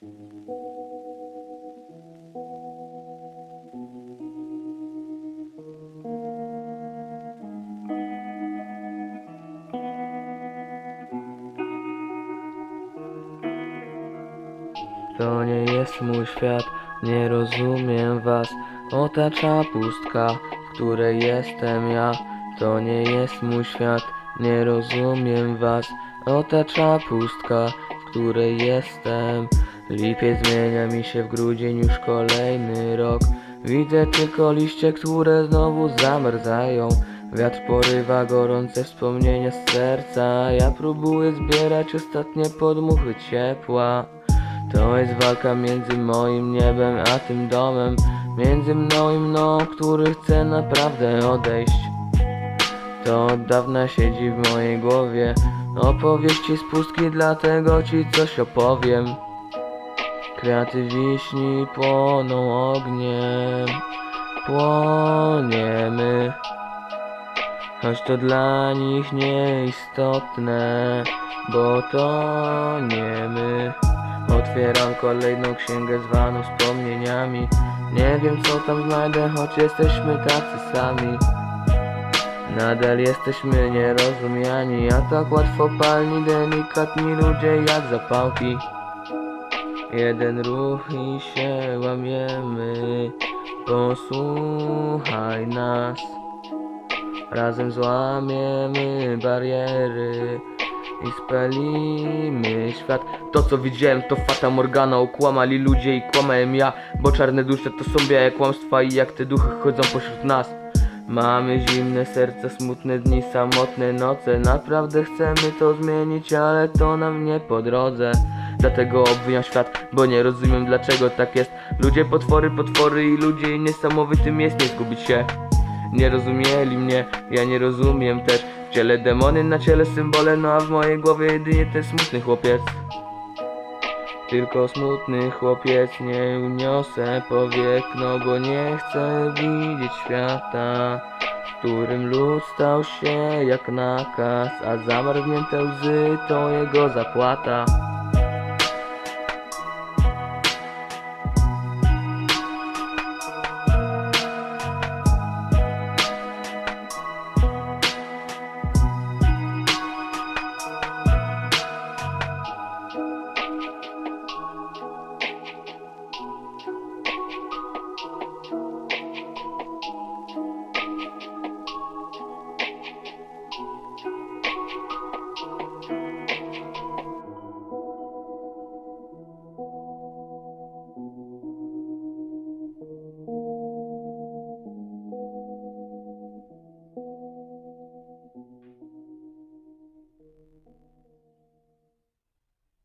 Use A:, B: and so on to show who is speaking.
A: To nie jest mój świat, nie rozumiem was. Otacza pustka, w której jestem ja. To nie jest mój świat, nie rozumiem was. Otacza pustka, w której jestem. Lipiec zmienia mi się w grudzień, już kolejny rok. Widzę tylko liście, które znowu zamarzają. Wiatr porywa gorące wspomnienia z serca. Ja próbuję zbierać ostatnie podmuchy ciepła. To jest walka między moim niebem a tym domem Między mną i mną, który chce naprawdę odejść To od dawna siedzi w mojej głowie Opowieści z pustki, dlatego ci coś opowiem Kwiaty wiśni płoną ogniem. Płoniemy. Choć to dla nich nieistotne Bo to nie my. Otwieram kolejną księgę zwaną wspomnieniami. Nie wiem co tam znajdę, choć jesteśmy tacy sami. Nadal jesteśmy nierozumiani A tak łatwo palni, delikatni ludzie jak zapałki Jeden ruch i się łamiemy. Posłuchaj nas. Razem złamiemy bariery i spalimy świat. To co widziałem to Fata Morgana Okłamali ludzie i kłamałem ja. Bo czarne dusze to są białe kłamstwa I jak te duchy chodzą pośród nas. Mamy zimne serca, smutne dni, samotne noce. Naprawdę chcemy to zmienić, ale to nam nie po drodze Dlatego obwijam świat, bo nie rozumiem dlaczego tak jest. Ludzie potwory, potwory i ludzie niesamowitym jest nie zgubić się. Nie rozumieli mnie, ja nie rozumiem też. W ciele demony, na ciele symbole No a w mojej głowie jedynie ten smutny chłopiec. Tylko smutny chłopiec, nie uniosę powiek No bo nie chcę widzieć świata W którym lud stał się jak nakaz A zamarznięte łzy to jego zapłata